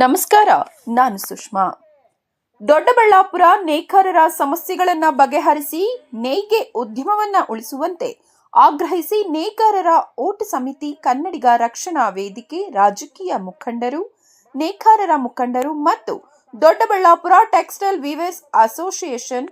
ನಮಸ್ಕಾರ, ನಾನು ಸುಷ್ಮಾ. ದೊಡ್ಡಬಳ್ಳಾಪುರ ನೇಕಾರರ ಸಮಸ್ಯೆಗಳನ್ನು ಬಗೆಹರಿಸಿ, ನೇಯ್ಗೆ ಉದ್ಯಮವನ್ನ ಉಳಿಸುವಂತೆ ಆಗ್ರಹಿಸಿ ನೇಕಾರರ ಓಟ್ ಸಮಿತಿ ಕನ್ನಡಿಗ ರಕ್ಷಣಾ ವೇದಿಕೆ ರಾಜಕೀಯ ಮುಖಂಡರು, ನೇಕಾರರ ಮುಖಂಡರು ಮತ್ತು ದೊಡ್ಡಬಳ್ಳಾಪುರ ಟೆಕ್ಸ್ಟೈಲ್ ವೀವರ್ಸ್ ಅಸೋಸಿಯೇಷನ್,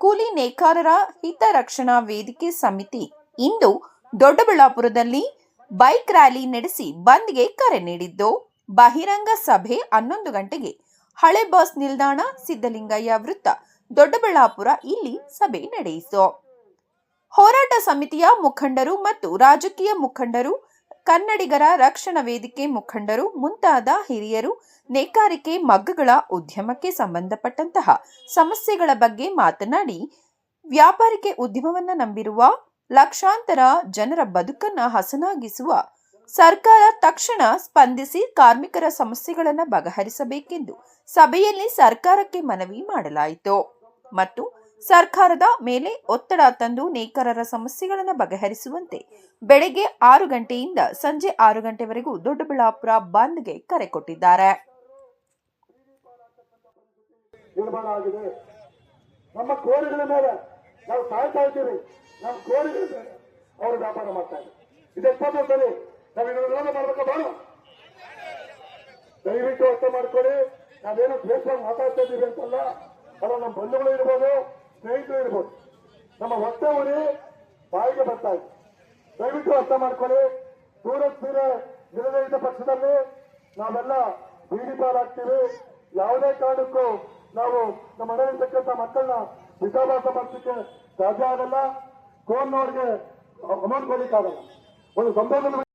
ಕೂಲಿ ನೇಕಾರರ ಹಿತರಕ್ಷಣಾ ವೇದಿಕೆ ಸಮಿತಿ. ಇಂದು ದೊಡ್ಡಬಳ್ಳಾಪುರದಲ್ಲಿ ಬೈಕ್ ರ್ಯಾಲಿ ನಡೆಸಿ ಬಂದ್ಗೆ ಕರೆ ನೀಡಿದ್ದು ಬಹಿರಂಗ ಸಭೆ ಹನ್ನೊಂದು ಗಂಟೆಗೆ. ಹಳೆ ಬಸ್ ನಿಲ್ದಾಣ ಸಿದ್ದಲಿಂಗಯ್ಯ ವೃತ್ತ, ದೊಡ್ಡಬಳ್ಳಾಪುರ ಇಲ್ಲಿ ಸಭೆ ನಡೆಯಿತು. ಹೋರಾಟ ಸಮಿತಿಯ ಮುಖಂಡರು ಮತ್ತು ರಾಜಕೀಯ ಮುಖಂಡರು, ಕನ್ನಡಿಗರ ರಕ್ಷಣಾ ವೇದಿಕೆ ಮುಖಂಡರು, ಮುಂತಾದ ಹಿರಿಯರು, ನೇಕಾರಿಕೆ ಮಗ್ಗಗಳ ಉದ್ಯಮಕ್ಕೆ ಸಂಬಂಧಪಟ್ಟಂತಹ ಸಮಸ್ಯೆಗಳ ಬಗ್ಗೆ ಮಾತನಾಡಿ, ವ್ಯಾಪಾರಿಕೆ ಉದ್ಯಮವನ್ನ ನಂಬಿರುವ ಲಕ್ಷಾಂತರ ಜನರ ಬದುಕನ್ನ ಹಸನಾಗಿಸುವ ಸರ್ಕಾರ ತಕ್ಷಣ ಸ್ಪಂದಿಸಿ ಕಾರ್ಮಿಕರ ಸಮಸ್ಯೆಗಳನ್ನು ಬಗೆಹರಿಸಬೇಕೆಂದು ಸಭೆಯಲ್ಲಿ ಸರ್ಕಾರಕ್ಕೆ ಮನವಿ ಮಾಡಲಾಯಿತು. ಮತ್ತು ಸರ್ಕಾರದ ಮೇಲೆ ಒತ್ತಡ ತಂದು ನೇಕಾರರ ಸಮಸ್ಯೆಗಳನ್ನು ಬಗೆಹರಿಸುವಂತೆ ಬೆಳಗ್ಗೆ ಆರು ಗಂಟೆಯಿಂದ ಸಂಜೆ ಆರು ಗಂಟೆವರೆಗೂ ದೊಡ್ಡಬಳ್ಳಾಪುರ ಬಂದ್ಗೆ ಕರೆ ಕೊಟ್ಟಿದ್ದಾರೆ. ನಮ್ಮ ಕೋರಿಗಳ ಮೇಲೆ ನಾವು ಸಾಯ್ತಾ ಇದ್ದೀವಿ. ನಮ್ಮ ಕೋರಿಗಳ ಅವರು ವ್ಯಾಪಾರ ಮಾಡ್ತಾ ಇದ್ದಾರೆ. ಇದು ಸರಿ ನಾವು ಇದನ್ನು ವಿರೋಧ ಮಾಡ್ಬೇಕಾ ಬೇಡ ದಯವಿಟ್ಟು ಅರ್ಥ ಮಾಡ್ಕೊಳ್ಳಿ. ನಾವೇನೋ ದ್ವೇಷವಾಗಿ ಮಾತಾಡ್ತಾ ಇದ್ದೀವಿ ಅಂತಲ್ಲ ನಮ್ಮ ಬಂಧುಗಳು ಇರ್ಬೋದು, ಸ್ನೇಹಿತರು ಇರ್ಬೋದು, ನಮ್ಮ ಹೊಟ್ಟೆ ಉರಿ ಬಾಯಿಗೆ ಬರ್ತಾ ಇದೆ. ದಯವಿಟ್ಟು ಅರ್ಥ ಮಾಡ್ಕೊಳ್ಳಿ. ದೂರ ದೂರ ನಿರದಯಿತ ಪಕ್ಷದಲ್ಲಿ ನಾವೆಲ್ಲ ಬೀಡಿ ಪಾಲಾಗ್ತೀವಿ. ಯಾವುದೇ ಕಾರಣಕ್ಕೂ ನಾವು ನಮ್ಮ ಮನೆಯಲ್ಲಿರ್ತಕ್ಕಂಥ ಮಕ್ಕಳನ್ನ ವಿದ್ಯಾಭ್ಯಾಸ ಮಾಡ್ಲಿಕ್ಕೆ ಸಾಧ್ಯ ಆಗಲ್ಲ. ಕೋರ್ನವ್ರಿಗೆ ಅಮೌಂಟ್ ಕೊಡಲಿಕ್ಕಾಗಲ್ಲ ಒಂದು ಸಂದರ್ಭದಲ್ಲಿ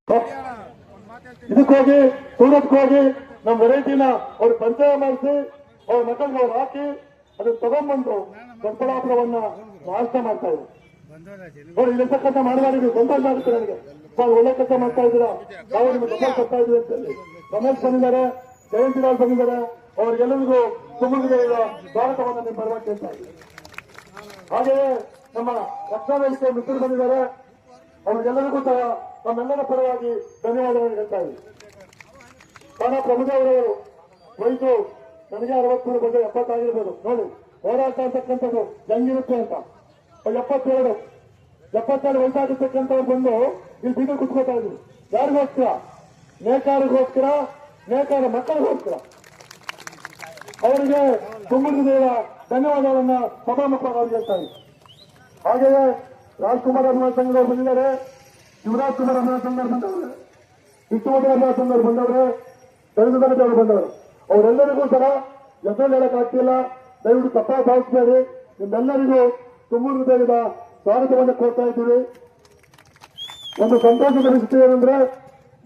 ಇದಕ್ಕೋಗಿ ಹೋಗಿ ನಮ್ಮ ವೆರೈಟಿನ ಅವ್ರು ಪರಿಚಯ ಮಾಡಿಸಿ, ಅವ್ರ ಮಕ್ಕಳಿಗೆ ಅವ್ರು ಹಾಕಿ, ಅದನ್ನ ತಗೊಂಡ್ಬಂದು ದೊಡ್ಡಬಳ್ಳಾಪುರವನ್ನ ನಾಶ ಮಾಡ್ತಾ ಇದ್ರು. ನೋಡಿ ಇಲ್ಲಿರ್ತಕ್ಕಂಥ ಮಾಡಬಾರ್ದು ಸಂತೋಷ ಆಗುತ್ತೆ ನನಗೆ. ನಾವು ಒಳ್ಳೆ ಕೆಲಸ ಮಾಡ್ತಾ ಇದ್ದೀರಾ? ನಾವು ನಿಮ್ಗೆ ಸಪೋರ್ಟ್ ಕೊಡ್ತಾ ಇದೀವಿ ಅಂತ ಹೇಳಿ. ರಮೇಶ್ ಬಂದಿದ್ದಾರೆ ಜಯಂತಿಲಾಲ್ ಬಂದಿದ್ದಾರೆ, ಅವ್ರಿಗೆಲ್ಲರಿಗೂ ಸುಮಂಗದ ಸ್ವಾಗತವನ್ನು ನಿಮ್ಮ ಪರವಾಗಿ ಕೇಳ್ತಾ ಹಾಗೆಯೇ ನಮ್ಮ ರಕ್ಷಣಾ ಮಿತ್ರರು ಬಂದಿದ್ದಾರೆ. ಅವ್ರಿಗೆಲ್ಲರಿಗೂ ಸಹ ನಮ್ಮೆಲ್ಲರ ಪರವಾಗಿ ಧನ್ಯವಾದಗಳನ್ನು ಹೇಳ್ತಾ ಇದ್ದೀನಿ. ಕಾರಣ ಪ್ರಭುದೇವರವರು ವಯಸ್ಸು ನನಗೆ ಅರವತ್ಮೂರು ಬಂದು ಎಪ್ಪತ್ತಾಗಿರ್ಬೋದು. ನೋಡಿ, ಹೋರಾಟ ಅಂತಕ್ಕಂಥದ್ದು ಹೆಂಗಿರುತ್ತೆ ಅಂತ. ಎಪ್ಪತ್ತೆರಡು ಎಪ್ಪತ್ತೆರಡು ವಯಸ್ಸಾಗಿರ್ತಕ್ಕಂಥವ್ರು ಬಂದು ಇಲ್ಲಿ ಬೀಗ ಕುತ್ಕೋತಾ ಇದ್ರು. ಯಾರಿಗೋಸ್ಕರ? ನೇಕಾರಿಗೋಸ್ಕರ ನೇಕಾರ ಮಕ್ಕಳಿಗೋಸ್ಕರ? ಅವರಿಗೆ ತುಂಬಿದ ಧನ್ಯವಾದಗಳನ್ನ ಸಭಾಮುಖವಾಗಿ ಹೇಳ್ತಾ ಇದ್ದೀನಿ. ಹಾಗೆಯೇ ರಾಜ್ಕುಮಾರ್ ಅಭಿಮಾನ ಸಂಘದವ್ರು ಬಂದಿದ್ದಾರೆ. ಶಿವರಾಜ್ ಕುಮಾರ್ ಸಂಘದವ್ರು ಬಂದವರು. ಅನ್ನೋ ಸಂಘದವ್ರು ಬಂದವರು ದಲಿತದವರು ಬಂದವರು. ಅವರೆಲ್ಲರಿಗೂ ಸಹ ಹೆಸರು ಹೇಳಕ್ ಆಗ್ತಿಲ್ಲ. ದಯವಿಟ್ಟು ತಪ್ಪಾಗಿ ಭಾವಿಸಬೇಡಿ. ನಿಮ್ಮೆಲ್ಲರಿಗೂ ತುಂಬ ಹೃದಯದ ಸ್ವಾಗತವನ್ನು ಕೋರ್ತಾ ಇದ್ದೀವಿ. ಒಂದು ಸಂತೋಷದ ವಿಷಯ ಏನಂದ್ರೆ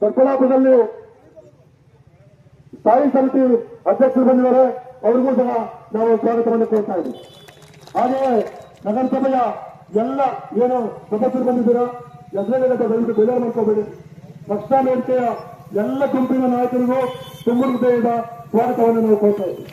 ದೊಡ್ಡಬಳ್ಳಾಪುರದಲ್ಲಿ ಸ್ಥಾಯಿ ಸಮಿತಿ ಅಧ್ಯಕ್ಷರು ಬಂದಿದ್ದಾರೆ. ಅವ್ರಿಗೂ ಸಹ ನಾವು ಸ್ವಾಗತವನ್ನು ಕೋರ್ತಾ ಇದ್ದೀವಿ. ಹಾಗೆಯೇ ನಗರಸಭೆಯ ಎಲ್ಲ ಏನು ಸದಸ್ಯರು ಬಂದಿದ್ದೀರಾ? ಹೆಸರುಗಳ ದಯವಿಟ್ಟು ಬೇಜಾರು ಮಾಡ್ಕೋಬೇಡಿ. ಪಕ್ಷ ವೇದಿಕೆಯ ಎಲ್ಲ ಗುಂಪಿನ ನಾಯಕರಿಗೂ ತುಂಬ ಹೃದಯದ ಸ್ವಾಗತವನ್ನು ನಾವು ಕೋರ್ತಾ ಇದ್ದೀವಿ.